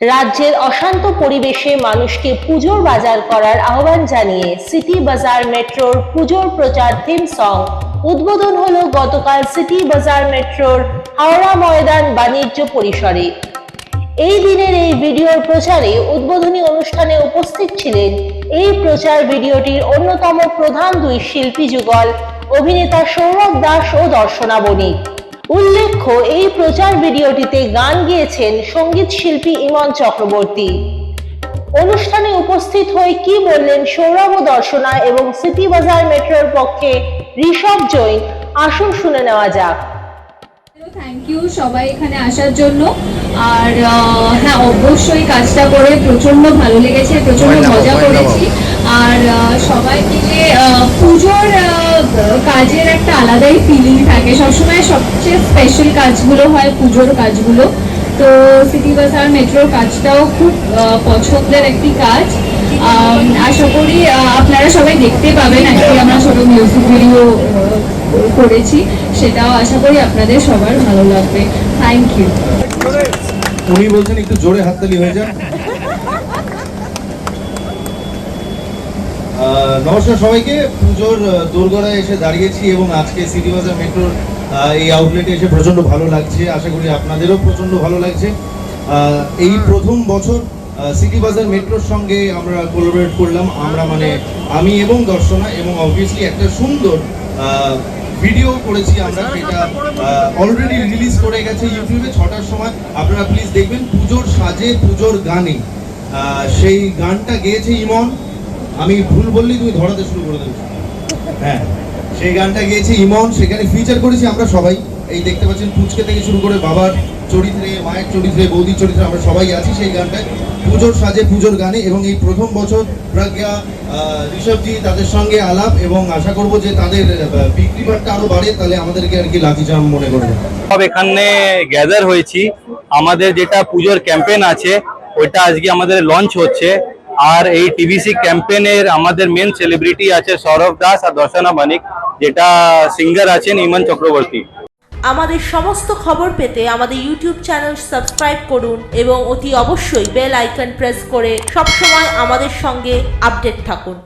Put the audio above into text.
রাজ্যের অশান্ত পরিবেশে মানুষকে পুজোর বাজার করার আহ্বান জানিয়ে সিটি বাজার মেট্রোর পুজোর প্রচার থিম সং উদ্বোধন হলো গতকাল সিটি বাজার মেট্রোর হাওড়া ময়দান বাণিজ্য পরিসরে। এই দিনের এই ভিডিওর প্রচারে উদ্বোধনী অনুষ্ঠানে উপস্থিত ছিলেন এই প্রচার ভিডিওটির অন্যতম প্রধান দুই শিল্পী যুগল অভিনেতা সৌরভ দাস ও দর্শনা বণিক। উল্লেখ্য, এই প্রচার ভিডিওটিতে গান গেয়েছেন সংগীত শিল্পী ইমন চক্রবর্তী। অনুষ্ঠানে উপস্থিত হয়ে কি বললেন সৌরভ ও দর্শনা এবং সিটি বাজার মেট্রোর পক্ষে ঋষভ জৈন? আসুন শুনে নেওয়া যাক। থ্যাংক ইউ সবাই এখানে আসার জন্য। আর হ্যাঁ অবশ্যই কাজটা করে প্রচণ্ড ভালো লেগেছে প্রচণ্ড মজা করেছি। আর সবাই মিলে পুজোর কাজের একটা আলাদাই ফিলিং থাকে। সবসময় সবচেয়ে স্পেশাল কাজগুলো হয় পুজোর কাজগুলো। তো সিটি বাজার মেট্রোর কাজটাও খুব পছন্দের একটি কাজ। আশা করি আপনারা সবাই দেখতে পাবেন। একটি আমরা ছোট মিউজিক ভিডিও করেছি, সেটাও আশা করি আপনাদের সবার ভালো লাগবে। থ্যাংক ইউ উনি বলছেন একটু জোরে হাততালি হয়ে যান নমস্কার সবাইকে। পুজোর দোরগোড়ায় এসে দাঁড়িয়েছি এবং আজকে সিটি বাজার মেট্রোর এই আউটলেটে এসে প্রচণ্ড ভালো লাগছে। আশা করি আপনাদেরও প্রচণ্ড ভালো লাগছে। এই প্রথম বছর সিটি বাজার মেট্রোর সঙ্গে আমরা কোলাবোরেট করলাম। আমরা মানে আমি এবং দর্শনা এবং অবভিয়াসলি একটা সুন্দর ভিডিও করেছি আমরা সেটা অলরেডি রিলিজ করে গেছে ইউটিউবে ছটার সময়। আপনারা প্লিজ দেখবেন পুজোর সাজে পুজোর গানে। সেই গানটা গেয়েছে ইমন। আমি ভুল বললি তুমি ধরাতে শুরু করে দেবে। হ্যাঁ সেই গানটা গেয়েছে ইমন সেখানে ফিচার করেছি আমরা সবাই। এই দেখতে পাচ্ছেন পুচকে থেকে শুরু করে বাবার চরিত্রে, মায়ের চরিত্রে, বৌদির চরিত্রে আমরা সবাই আছি সেই গানটায়। পুজোর সাজে পুজোর গানে এবং এই প্রথম বছর প্রজ্ঞা ঋষভজি তাদের সঙ্গে আলাপ এবং আশা করব যে তাদের বিক্রি বাট্টা আরও বাড়ে, তাহলে আমাদেরকে আর কি লাঠিচাম মনে করবে। সব এখানে গ্যাদার হয়েছি। আমাদের যেটা পুজোর ক্যাম্পেন আছে, ওইটা আজকে আমাদের লঞ্চ হচ্ছে। আর এই টিভিসি ক্যাম্পেনের আমাদের মেন সেলিব্রিটি আছে সৌরভ দাস আর দর্শনা মানিক, যেটা সিঙ্গার আছেন ইমন চক্রবর্তী। আমাদের সমস্ত খবর পেতে আমাদের ইউটিউব চ্যানেল সাবস্ক্রাইব করুন এবং অতি অবশ্যই বেল আইকন প্রেস করে সবসময় আমাদের সঙ্গে আপডেট থাকুন।